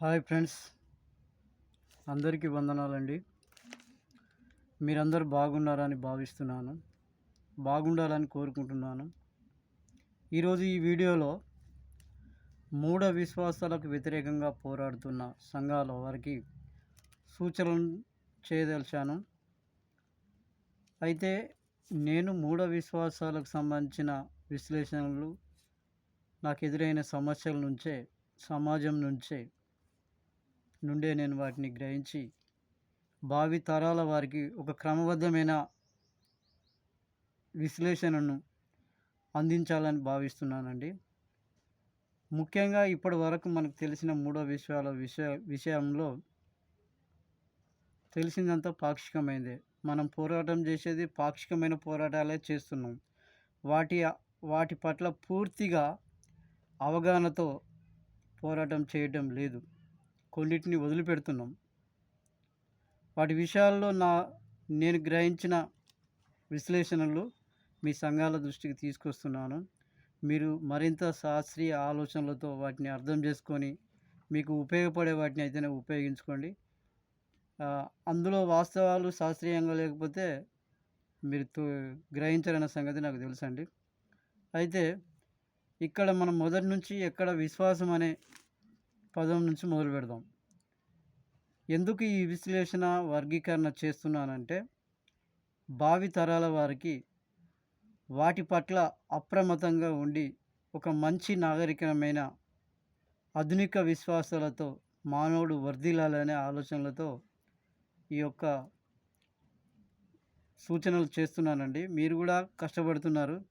Hi friends. అందరికీ వందనాలండి. మీరందరూ బాగున్నారని భావిస్తున్నాను. బాగుండాలని కోరుకుంటున్నాను. ఈరోజు ఈ వీడియోలో మూఢ విశ్వాసాలకు వ్యతిరేకంగా పోరాడుతున్న సంఘాల వారికి సూచనలు చేయదలిచాను. అయితే నేను మూఢ విశ్వాసాలకు సంబంధించిన విశ్లేషణలు నాకు ఎదురైన సమస్యల నుంచే సమాజం నుంచే నుండే నేను వాటిని గ్రహించి భావి తరాల వారికి ఒక క్రమబద్ధమైన విశ్లేషణను అందించాలని భావిస్తున్నానండి. ముఖ్యంగా ఇప్పటి వరకు మనకు తెలిసిన మూడో విషయాల విషయ విషయంలో తెలిసిందంతా పాక్షికమైందే. మనం పోరాటం చేసేది పాక్షికమైన పోరాటాలే చేస్తున్నాం. వాటి వాటి పట్ల పూర్తిగా అవగాహనతో పోరాటం చేయటం లేదు. కొన్నిటిని వదిలిపెడుతున్నాం. వాటి విషయాల్లో నా నేను గ్రహించిన విశ్లేషణలు మీ సంఘాల దృష్టికి తీసుకొస్తున్నాను. మీరు మరింత శాస్త్రీయ ఆలోచనలతో వాటిని అర్థం చేసుకొని మీకు ఉపయోగపడే వాటిని అయితేనే ఉపయోగించుకోండి. అందులో వాస్తవాలు శాస్త్రీయంగా లేకపోతే మీరు తో- సంగతి నాకు తెలుసండి. అయితే ఇక్కడ మనం మొదటి నుంచి ఎక్కడ విశ్వాసం అనే పదం నుంచి మొదలు పెడదాం. ఎందుకు ఈ విశ్లేషణ వర్గీకరణ చేస్తున్నానంటే భావి తరాల వారికి వాటి పట్ల అప్రమత్తంగా ఉండి ఒక మంచి నాగరికమైన ఆధునిక విశ్వాసాలతో మానవుడు వర్ధిల్లాలనే ఆలోచనలతో ఈ యొక్క సూచనలు చేస్తున్నానండి. మీరు కూడా కష్టపడుతున్నారు.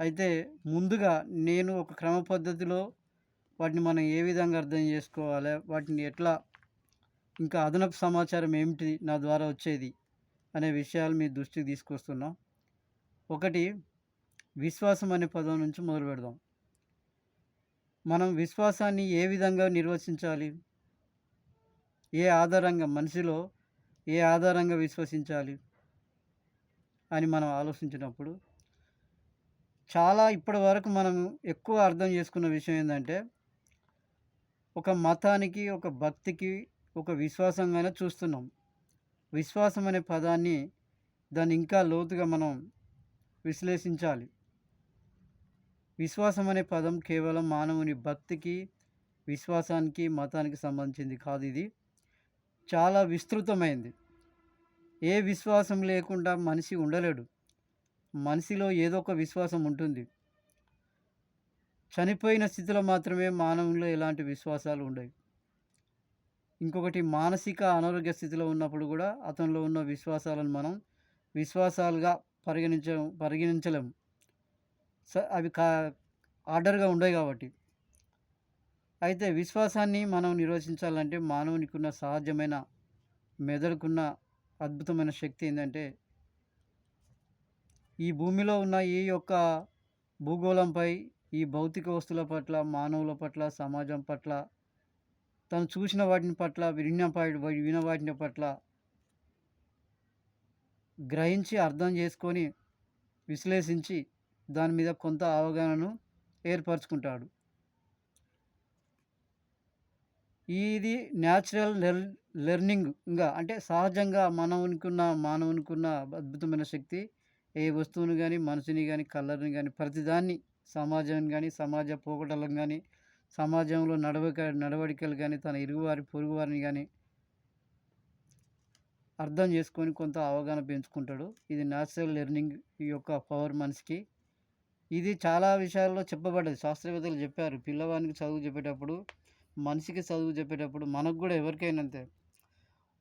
అయితే ముందుగా నేను ఒక క్రమ పద్ధతిలో వాటిని మనం ఏ విధంగా అర్థం చేసుకోవాలి? వాటిని ఎట్లా? ఇంకా అదనపు సమాచారం ఏమిటి నా ద్వారా వచ్చేది? అనే విషయాలు మీ దృష్టికి తీసుకొస్తున్నాం. ఒకటి విశ్వాసం అనే పదం నుంచి మొదలు పెడదాం. మనం విశ్వాసాన్ని ఏ విధంగా నిర్వచించాలి? ఏ ఆధారంగా? మనిషిలో ఏ ఆధారంగా విశ్వసించాలి? అని మనం ఆలోచించినప్పుడు చాలా ఇప్పటి వరకు మనం ఎక్కువ అర్థం చేసుకున్న విషయం ఏంటంటే ఒక మతానికి ఒక భక్తికి ఒక విశ్వాసంగానే చూస్తున్నాం. విశ్వాసం అనే పదాన్ని దాన్ని ఇంకా లోతుగా మనం విశ్లేషించాలి. విశ్వాసం అనే పదం కేవలం మానవుని భక్తికి విశ్వాసానికి మతానికి సంబంధించింది కాదు ఇది. చాలా విస్తృతమైంది. ఏ విశ్వాసం లేకుండా మనిషి ఉండలేడు. మనిషిలో ఏదో ఒక విశ్వాసం ఉంటుంది. చనిపోయిన స్థితిలో మాత్రమే మానవుల్లో ఎలాంటి విశ్వాసాలు ఉండవు. ఇంకొకటి మానసిక అనారోగ్య స్థితిలో ఉన్నప్పుడు కూడా అతనిలో ఉన్న విశ్వాసాలను మనం విశ్వాసాలుగా పరిగణించ పరిగణించలేము. స అవి కా ఆర్డర్గా ఉండవు కాబట్టి. అయితే విశ్వాసాన్ని మనం నిర్వచించాలంటే మానవునికి ఉన్న సహజమైన మెదడుకున్న అద్భుతమైన శక్తి ఏంటంటే ఈ భూమిలో ఉన్న ఈ యొక్క భూగోళంపై ఈ భౌతిక వస్తువుల పట్ల మానవుల పట్ల సమాజం పట్ల తను చూసిన వాటిని పట్ల విన్న విన వాటిని పట్ల గ్రహించి అర్థం చేసుకొని విశ్లేషించి దాని మీద కొంత అవగాహనను ఏర్పరచుకుంటాడు. ఇది న్యాచురల్ లెర్ లెర్నింగ్ ఇంకా అంటే సహజంగా మానవునికున్న మానవునికున్న అద్భుతమైన శక్తి ఏ వస్తువుని కానీ మనిషిని కానీ కలర్ని కానీ ప్రతిదాన్ని సమాజం కానీ సమాజ పోకడలను కానీ సమాజంలో నడవక నడవడికలు కానీ తన ఇరుగువారి పొరుగువారిని కానీ అర్థం చేసుకొని కొంత అవగాహన పెంచుకుంటాడు. ఇది న్యాచురల్ లెర్నింగ్ యొక్క పవర్ మనిషికి. ఇది చాలా విషయాల్లో చెప్పబడ్డది. శాస్త్రవేత్తలు చెప్పారు పిల్లవానికి చదువు చెప్పేటప్పుడు మనిషికి చదువు చెప్పేటప్పుడు మనకు కూడా ఎవరికైనా అంతే.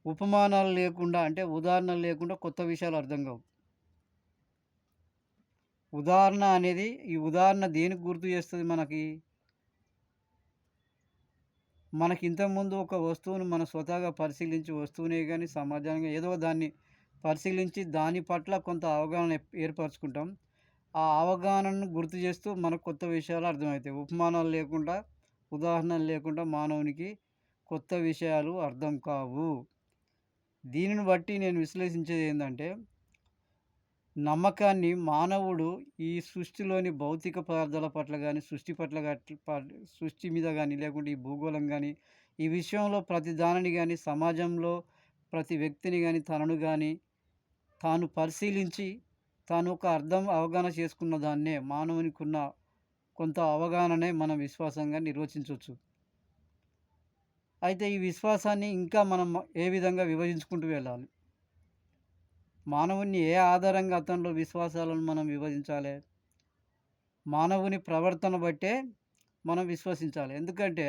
ఉపమానాలు లేకుండా అంటే ఉదాహరణలు లేకుండా కొత్త విషయాలు అర్థం కావు. ఉదాహరణ అనేది ఈ ఉదాహరణ దేనికి గుర్తు చేస్తుంది మనకి? మనకి ఇంతకుముందు ఒక వస్తువును మన స్వతహాగా పరిశీలించి వస్తువునే కానీ సమాజంగా ఏదో దాన్ని పరిశీలించి దాని పట్ల కొంత అవగాహన ఏర్పరచుకుంటాం. ఆ అవగాహనను గుర్తు చేస్తూ మనకు కొత్త విషయాలు అర్థమవుతాయి. ఉపమానాలు లేకుండా ఉదాహరణలు లేకుండా మానవునికి కొత్త విషయాలు అర్థం కావు. దీనిని బట్టి నేను విశ్లేషించేది ఏంటంటే నమ్మకాన్ని మానవుడు ఈ సృష్టిలోని భౌతిక పదార్థాల పట్ల కానీ సృష్టి పట్ల సృష్టి మీద కానీ లేకుంటే ఈ భూగోళం కానీ ఈ విషయంలో ప్రతి దానిని కానీ సమాజంలో ప్రతి వ్యక్తిని కానీ తనను కానీ తాను పరిశీలించి తాను ఒక అర్థం అవగాహన చేసుకున్న దాన్నే మానవునికున్న కొంత అవగాహననే మనం విశ్వాసంగా నిర్వచించవచ్చు. అయితే ఈ విశ్వాసాన్ని ఇంకా మనం ఏ విధంగా విభజించుకుంటూ వెళ్ళాలి? మానవుని ఏ ఆధారంగా అతనిలో విశ్వాసాలను మనం విభజించాలి? మానవుని ప్రవర్తన బట్టే మనం విశ్వసించాలి. ఎందుకంటే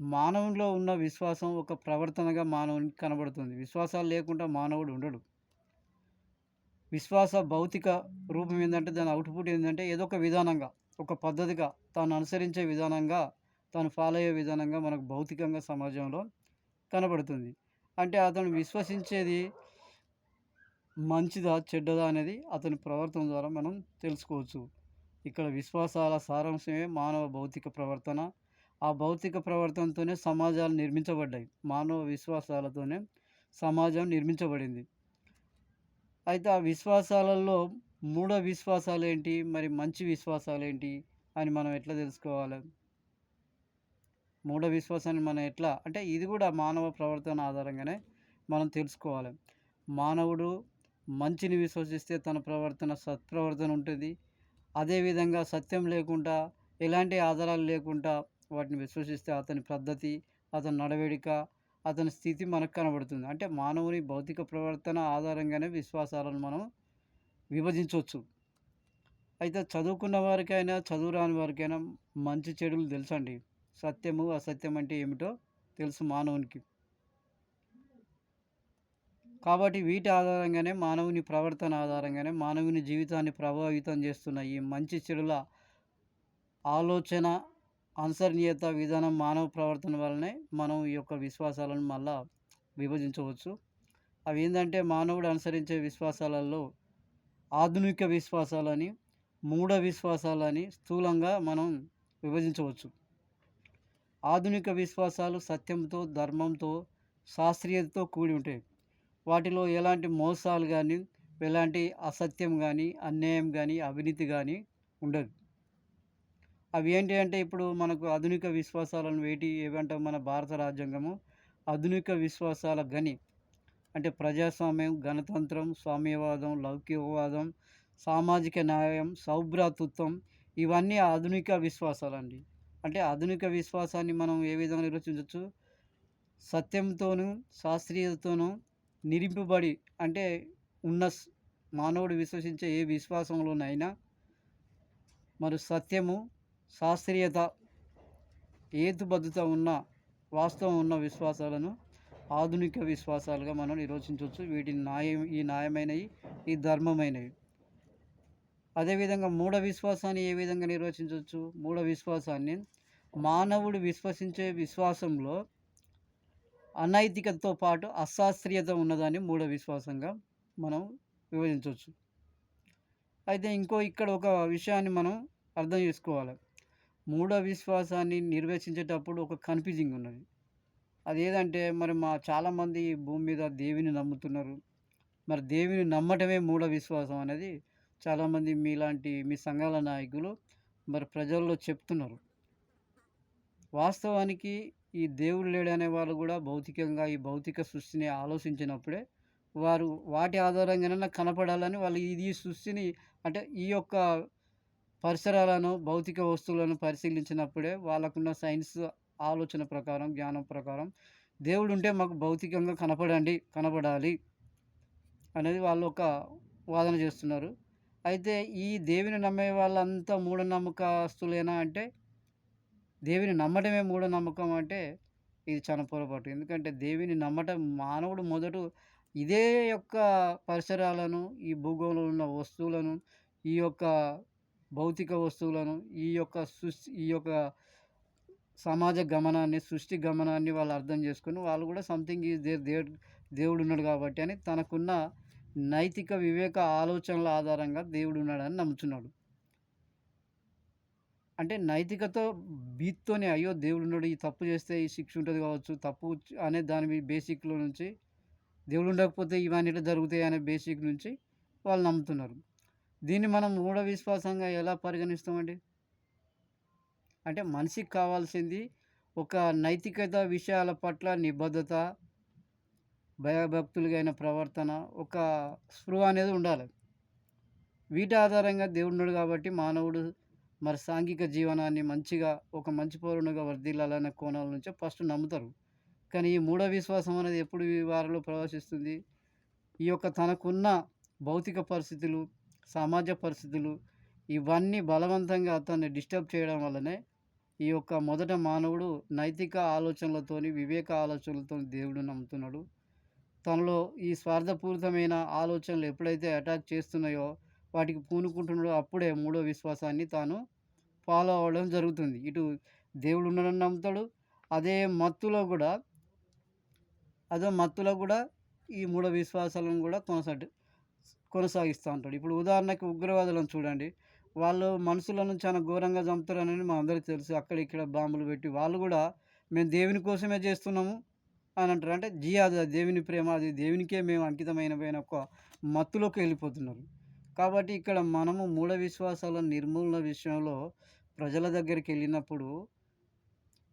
మానవునిలో ఉన్న విశ్వాసం ఒక ప్రవర్తనగా మానవునికి కనబడుతుంది. విశ్వాసాలు లేకుండా మానవుడు ఉండడు. విశ్వాస భౌతిక రూపం ఏంటంటే దాని అవుట్పుట్ ఏంటంటే ఏదో ఒక విధానంగా ఒక పద్ధతిగా తాను అనుసరించే విధానంగా తాను ఫాలో అయ్యే విధానంగా మనకు భౌతికంగా సమాజంలో కనబడుతుంది. అంటే అతను విశ్వసించేది మంచిదా చెడ్డదా అనేది అతని ప్రవర్తన ద్వారా మనం తెలుసుకోవచ్చు. ఇక్కడ విశ్వాసాల సారాంశమే మానవ భౌతిక ప్రవర్తన. ఆ భౌతిక ప్రవర్తనతోనే సమాజాలు నిర్మించబడ్డాయి. మానవ విశ్వాసాలతోనే సమాజం నిర్మించబడింది. అయితే ఆ విశ్వాసాలలో మూఢ విశ్వాసాలు ఏంటి మరి మంచి విశ్వాసాలు ఏంటి అని మనం ఎట్లా తెలుసుకోవాలి? మూఢ విశ్వాసాన్ని మనం ఎట్లా అంటే ఇది కూడా మానవ ప్రవర్తన ఆధారంగానే మనం తెలుసుకోవాలి. మానవుడు మంచిని విశ్వసిస్తే తన ప్రవర్తన సత్ప్రవర్తన ఉంటుంది. అదేవిధంగా సత్యం లేకుండా ఎలాంటి ఆధారాలు లేకుండా వాటిని విశ్వసిస్తే అతని పద్ధతి అతని నడవడిక అతని స్థితి మనకు కనబడుతుంది. అంటే మానవుని భౌతిక ప్రవర్తన ఆధారంగానే విశ్వాసాలను మనం విభజించవచ్చు. అయితే చదువుకున్న వారికైనా చదువు రాని వారికైనా మంచి చెడులు తెలుసండి. సత్యము అసత్యం అంటే ఏమిటో తెలుసు మానవునికి. కాబట్టి వీటి ఆధారంగానే మానవుని ప్రవర్తన ఆధారంగానే మానవుని జీవితాన్ని ప్రభావితం చేస్తున్న ఈ మంచి చెడుల ఆలోచన అనుసరణీయత విధానం మానవ ప్రవర్తన వల్లనే మనం ఈ యొక్క విశ్వాసాలను మళ్ళా విభజించవచ్చు. అవి ఏంటంటే మానవుడు అనుసరించే విశ్వాసాలలో ఆధునిక విశ్వాసాలని మూఢ విశ్వాసాలని స్థూలంగా మనం విభజించవచ్చు. ఆధునిక విశ్వాసాలు సత్యంతో ధర్మంతో శాస్త్రీయతతో కూడి ఉంటాయి. వాటిలో ఎలాంటి మోసాలు కానీ ఎలాంటి అసత్యం కానీ అన్యాయం కానీ అవినీతి కానీ ఉండదు. అవి ఏంటి అంటే ఇప్పుడు మనకు ఆధునిక విశ్వాసాలను వేటి ఏవంటాం మన భారత రాజ్యాంగము ఆధునిక విశ్వాసాల గని అంటే ప్రజాస్వామ్యం గణతంత్రం స్వామ్యవాదం లౌకికవాదం సామాజిక న్యాయం సౌభ్రాతృత్వం ఇవన్నీ ఆధునిక విశ్వాసాలండి. అంటే ఆధునిక విశ్వాసాన్ని మనం ఏ విధంగా నిర్వచించవచ్చు? సత్యంతోనూ శాస్త్రీయతతోనూ నిరింపబడి అంటే ఉన్న మానవుడు విశ్వసించే ఏ విశ్వాసంలోనైనా మరి సత్యము శాస్త్రీయత ఏతుబద్ధత ఉన్న వాస్తవం ఉన్న విశ్వాసాలను ఆధునిక విశ్వాసాలుగా మనం నిర్వచించవచ్చు. వీటి న్యాయం ఈ న్యాయమైనవి ఈ ధర్మమైనవి. అదేవిధంగా మూఢ విశ్వాసాన్ని ఏ విధంగా నిర్వచించవచ్చు? మూఢ విశ్వాసాన్ని మానవుడు విశ్వసించే విశ్వాసంలో అనైతికతతో పాటు అశాస్త్రీయత ఉన్నదాన్ని మూఢ విశ్వాసంగా మనం విభజించవచ్చు. అయితే ఇంకో ఇక్కడ ఒక విషయాన్ని మనం అర్థం చేసుకోవాలి. మూఢ విశ్వాసాన్ని నిర్వచించేటప్పుడు ఒక కన్ఫ్యూజింగ్ ఉన్నది. అది ఏదంటే మరి మా చాలామంది భూమి మీద దేవిని నమ్ముతున్నారు. మరి దేవిని నమ్మటమే మూఢ విశ్వాసం అనేది చాలామంది మీలాంటి మీ సంఘాల నాయకులు మరి ప్రజల్లో చెప్తున్నారు. వాస్తవానికి ఈ దేవుడు లేడు అనే వాళ్ళు కూడా భౌతికంగా ఈ భౌతిక సృష్టిని ఆలోచించినప్పుడే వారు వాటి ఆధారంగానే కనపడాలని వాళ్ళు ఇది ఈ సృష్టిని అంటే ఈ యొక్క పరిసరాలను భౌతిక వస్తువులను పరిశీలించినప్పుడే వాళ్ళకున్న సైన్స్ ఆలోచన ప్రకారం జ్ఞానం ప్రకారం దేవుడు ఉంటే మాకు భౌతికంగా కనపడండి కనపడాలి అనేది వాళ్ళు ఒక వాదన చేస్తున్నారు. అయితే ఈ దేవిని నమ్మే వాళ్ళంతా మూఢనమ్మకస్తులేనా అంటే? దేవిని నమ్మడమే మూఢనమ్మకం అంటే ఇది చాలా పొరపాటు. ఎందుకంటే దేవిని నమ్మటం మానవుడు మొదట ఇదే యొక్క పరిసరాలను ఈ భూగోళంలో ఉన్న వస్తువులను ఈ యొక్క భౌతిక వస్తువులను ఈ యొక్క సృష్టి ఈ యొక్క సమాజ గమనాన్ని సృష్టి గమనాన్ని వాళ్ళు అర్థం చేసుకుని వాళ్ళు కూడా సంథింగ్ ఈజ్ దేర్ దేవుడు దేవుడు ఉన్నాడు కాబట్టి అని తనకున్న నైతిక వివేక ఆలోచనల ఆధారంగా దేవుడు ఉన్నాడని నమ్ముతున్నాడు అంటే నైతికతో బీత్తోనే అయ్యో దేవుడు ఉన్నాడు ఈ తప్పు చేస్తే ఈ శిక్ష ఉంటుంది కావచ్చు తప్పు అనే దాని బేసిక్లో నుంచి దేవుడు ఉండకపోతే ఇవన్నీ ఎట్లా జరుగుతాయి అనే బేసిక్ నుంచి వాళ్ళు నమ్ముతున్నారు. దీన్ని మనం మూఢ విశ్వాసంగా ఎలా పరిగణిస్తామండి? అంటే మనిషికి కావాల్సింది ఒక నైతికత విషయాల పట్ల నిబద్ధత, భయభక్తులుగైన ప్రవర్తన, ఒక స్పృహ అనేది ఉండాలి. వీటి ఆధారంగా దేవుడున్నాడు కాబట్టి మానవుడు మరి సాంఘిక జీవనాన్ని మంచిగా ఒక మంచి పౌరునిగా వర్ధిల్లాలన్న కోణాల నుంచే ఫస్ట్ నమ్ముతారు. కానీ ఈ మూఢ విశ్వాసం అనేది ఎప్పుడు ఈ వారిలో ప్రవేశిస్తుంది? ఈ యొక్క తనకున్న భౌతిక పరిస్థితులు, సమాజ పరిస్థితులు ఇవన్నీ బలవంతంగా అతన్ని డిస్టర్బ్ చేయడం వల్లనే ఈ యొక్క మొదట మానవుడు నైతిక ఆలోచనలతోని, వివేక ఆలోచనలతో దేవుడు నమ్ముతున్నాడు. తనలో ఈ స్వార్థపూరితమైన ఆలోచనలు ఎప్పుడైతే అటాక్ చేస్తున్నాయో, వాటికి పూనుకుంటున్నాడో అప్పుడే మూడో విశ్వాసాన్ని తాను ఫాలో అవ్వడం జరుగుతుంది. ఇటు దేవుడు ఉన్నాడని నమ్ముతాడు. అదే మత్తులో కూడా అదే మత్తులో కూడా ఈ మూడో విశ్వాసాలను కూడా కొనసాటి కొనసాగిస్తూ ఉంటాడు. ఇప్పుడు ఉదాహరణకి ఉగ్రవాదులను చూడండి. వాళ్ళు మనుషులను చాలా ఘోరంగా చంపుతారని మనందరికీ తెలుసు. అక్కడ ఇక్కడ బాంబులు పెట్టి వాళ్ళు కూడా మేము దేవుని కోసమే చేస్తున్నాము అని అంటారు. అంటే జీ అది దేవుని ప్రేమ అది దేవునికే మేము అంకితమైన ఒక మత్తులోకి వెళ్ళిపోతున్నారు. కాబట్టి ఇక్కడ మనము మూఢ విశ్వాసాల నిర్మూలన విషయంలో ప్రజల దగ్గరికి వెళ్ళినప్పుడు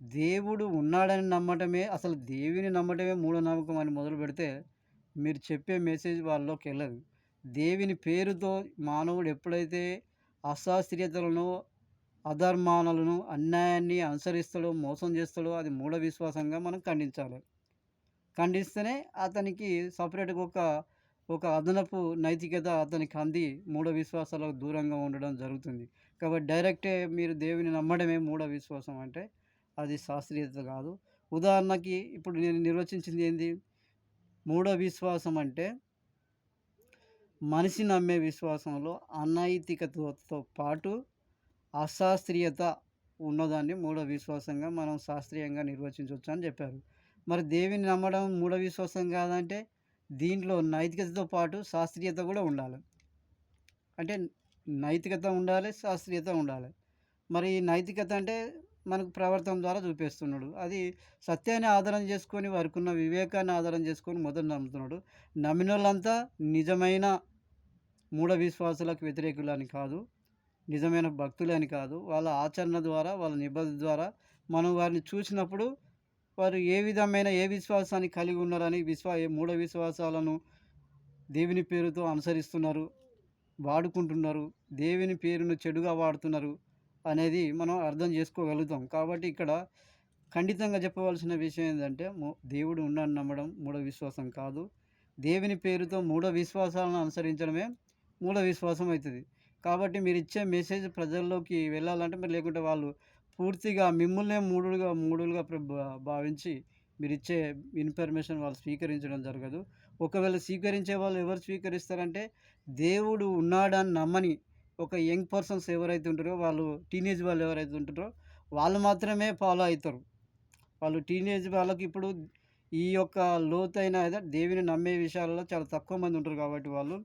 దేవుడు ఉన్నాడని నమ్మటమే అసలు దేవుని నమ్మటమే మూఢనమ్మకం అని మొదలు పెడితే మీరు చెప్పే మెసేజ్ వాళ్ళలోకి వెళ్ళదు దేవుని పేరుతో మానవుడు ఎప్పుడైతే అశాస్త్రీయతలను, అధర్మానాలను అన్యాయాన్ని అనుసరిస్తాడో, మోసం చేస్తాడో అది మూఢ విశ్వాసంగా మనం ఖండించాలి. ఖండిస్తేనే అతనికి సపరేట్గా ఒక ఒక అదనపు నైతికత అతనికి అంది మూఢ విశ్వాసాలకు దూరంగా ఉండడం జరుగుతుంది. కాబట్టి డైరెక్టే మీరు దేవుని నమ్మడమే మూఢ విశ్వాసం అంటే అది శాస్త్రీయత కాదు. ఉదాహరణకి ఇప్పుడు నేను నిర్వచించింది ఏంది? మూఢ విశ్వాసం అంటే మనిషి నమ్మే విశ్వాసంలో అనైతికతతో పాటు అశాస్త్రీయత ఉన్నదాన్ని మూఢ విశ్వాసంగా మనం శాస్త్రీయంగా నిర్వచించవచ్చు అని చెప్పారు. మరి దేవిని నమ్మడం మూఢ విశ్వాసం కాదంటే దీంట్లో నైతికతతో పాటు శాస్త్రీయత కూడా ఉండాలి. అంటే నైతికత ఉండాలి, శాస్త్రీయత ఉండాలి. మరి నైతికత అంటే మనకు ప్రవర్తన ద్వారా చూపిస్తున్నాడు. అది సత్యాన్ని ఆధారం చేసుకొని వారికి ఉన్న వివేకాన్ని ఆధారం చేసుకొని మొదలు నమ్ముతున్నాడు. నమ్మినోళ్ళంతా నిజమైన మూఢ విశ్వాసాలకు వ్యతిరేకులని కాదు. నిజమైన భక్తులని కాదు. వాళ్ళ ఆచరణ ద్వారా, వాళ్ళ నిబద్ధత ద్వారా మనం వారిని చూసినప్పుడు వారు ఏ విధమైన ఏ విశ్వాసాన్ని కలిగి ఉన్నారని విశ్వా మూఢ విశ్వాసాలను దేవుని పేరుతో అనుసరిస్తున్నారు, వాడుకుంటున్నారు, దేవుని పేరును చెడుగా వాడుతున్నారు అనేది మనం అర్థం చేసుకోగలుగుతాం. కాబట్టి ఇక్కడ ఖండితంగా చెప్పవలసిన విషయం ఏంటంటే దేవుడు ఉన్నాడు నమ్మడం మూఢ విశ్వాసం కాదు. దేవుని పేరుతో మూఢ విశ్వాసాలను అనుసరించడమే మూఢ విశ్వాసం అవుతుంది కాబట్టి మీరిచ్చే మెసేజ్ ప్రజల్లోకి వెళ్ళాలంటే మరి లేకుంటే వాళ్ళు పూర్తిగా మిమ్మల్నే మూడుగా మూడులుగా భావించి భా భావించి మీరిచ్చే ఇన్ఫర్మేషన్ వాళ్ళు స్వీకరించడం జరగదు. ఒకవేళ స్వీకరించే వాళ్ళు ఎవరు స్వీకరిస్తారంటే దేవుడు ఉన్నాడని నమ్మని ఒక యంగ్ పర్సన్స్ ఎవరైతే ఉంటారో వాళ్ళు టీనేజ్ వాళ్ళు ఎవరైతే ఉంటారో వాళ్ళు మాత్రమే ఫాలో అవుతారు వాళ్ళు టీనేజ్ వాళ్ళకి ఇప్పుడు ఈ యొక్క లోతైన దేవిని నమ్మే విషయాలలో చాలా తక్కువ మంది ఉంటారు కాబట్టి వాళ్ళు,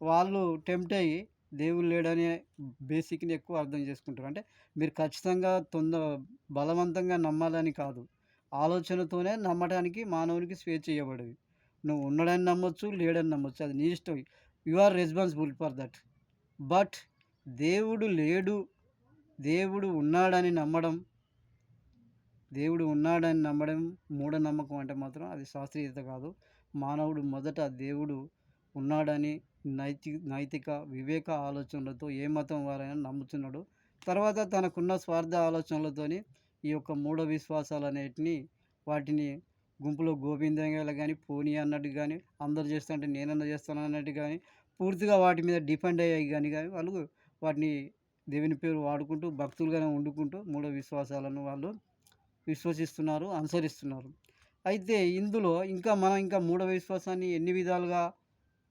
వాళ్ళు టెంప్ట్ అయ్యి దేవుడు లేడనే బేసిక్‌ని ఎక్కువ అర్థం చేసుకుంటారు. అంటే మీరు ఖచ్చితంగా తొందర బలవంతంగా నమ్మాలని కాదు. ఆలోచనతోనే నమ్మడానికి మానవునికి స్వేచ్ఛ ఇయ్యబడింది. నువ్వు ఉండడని నమ్మొచ్చు, లేడని నమ్మొచ్చు. అది నీ ఇష్టం. You are responsible for that. But దేవుడు లేడు, దేవుడు ఉన్నాడని నమ్మడం దేవుడు ఉన్నాడని నమ్మడం మూఢనమ్మకం అంటే మాత్రం అది శాస్త్రీయత కాదు. మానవుడు మొదట దేవుడు ఉన్నాడని నైతి నైతిక, వివేక ఆలోచనలతో ఏ మతం వారైనా నమ్ముతున్నాడు. తర్వాత తనకున్న స్వార్థ ఆలోచనలతోని ఈ యొక్క మూఢ విశ్వాసాలు అనేటిని వాటిని గుంపులో గోవిందంగా కానీ పోనీ అన్నట్టు కానీ అందరూ చేస్తుంటే నేనన్నా చేస్తాను అన్నట్టు కానీ పూర్తిగా వాటి మీద డిపెండ్ అయ్యాయి కానీ కానీ వాళ్ళు వాటిని దేవుని పేరు వాడుకుంటూ భక్తులుగానే వండుకుంటూ మూఢ విశ్వాసాలను వాళ్ళు విశ్వసిస్తున్నారు, అనుసరిస్తున్నారు. అయితే ఇందులో ఇంకా మనం ఇంకా మూఢ విశ్వాసాన్ని ఎన్ని విధాలుగా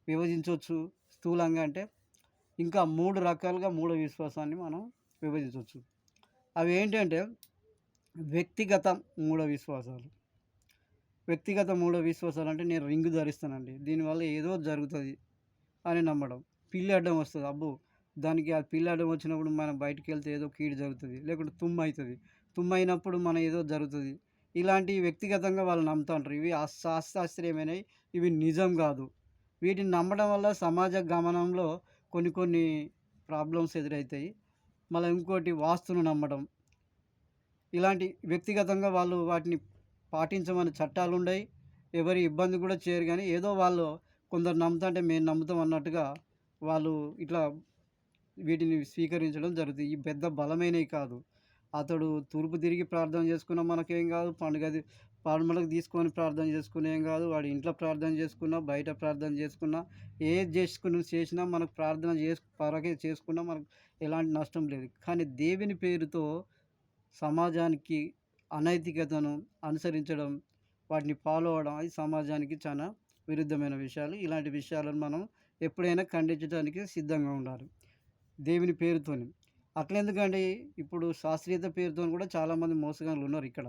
విభజించవచ్చు స్థూలంగా అంటే ఇంకా మూడు రకాలుగా మూఢ విశ్వాసాన్ని మనం విభజించవచ్చు అవి ఏంటంటే వ్యక్తిగత మూఢ విశ్వాసాలు. వ్యక్తిగత మూఢ విశ్వాసాలు అంటే నేను రింగ్ ధరిస్తానండి. దీనివల్ల ఏదో జరుగుతుంది అని నమ్మడం. పిల్లి అడ్డం వస్తుంది అబ్బో! దానికి ఆ పిల్లి అడ్డం వచ్చినప్పుడు మనం బయటికి వెళ్తే ఏదో కీడు జరుగుతుంది లేకుంటే తుమ్ము అవుతుంది తుమ్మ అయినప్పుడు మనం ఏదో జరుగుతుంది ఇలాంటివి వ్యక్తిగతంగా వాళ్ళు నమ్ముతా ఉంటారు. ఇవి అశ్ అశాస్త్రీయమైనవి. ఇవి నిజం కాదు. వీటిని నమ్మడం వల్ల సమాజ గమనంలో కొన్ని కొన్ని ప్రాబ్లమ్స్ ఎదురవుతాయి మళ్ళీ ఇంకోటి వాస్తును నమ్మడం. ఇలాంటి వ్యక్తిగతంగా వాళ్ళు వాటిని పాటించమని చట్టాలుండయి. ఎవరి ఇబ్బంది కూడా చేయరు కానీ ఏదో వాళ్ళు కొందరు నమ్ముతుంటే మేము నమ్ముతాం అన్నట్టుగా వాళ్ళు ఇట్లా వీటిని స్వీకరించడం జరుగుతుంది. ఈ పెద్ద బలమైనవి కాదు. అతడు తూర్పు తిరిగి ప్రార్థన చేసుకున్నా మనకేం కాదు పండుగది పండుగలకు తీసుకొని ప్రార్థన చేసుకున్నా ఏం కాదు వాడు ఇంట్లో ప్రార్థన చేసుకున్నా, బయట ప్రార్థన చేసుకున్నా, ఏది చేసుకుని చేసినా మనకు ప్రార్థన చేసు వరకే చేసుకున్నా మనకు ఎలాంటి నష్టం లేదు. కానీ దేవుని పేరుతో సమాజానికి అనైతికతను అనుసరించడం, వాటిని ఫాలో అవడం అది సమాజానికి చాలా విరుద్ధమైన విషయాలు. ఇలాంటి విషయాలను మనం ఎప్పుడైనా ఖండించడానికి సిద్ధంగా ఉండాలి. దేవుని పేరుతోని. అట్లెందుకండి ఇప్పుడు శాస్త్రీయత పేరుతోని కూడా చాలామంది మోసగాళ్ళున్నారు ఇక్కడ.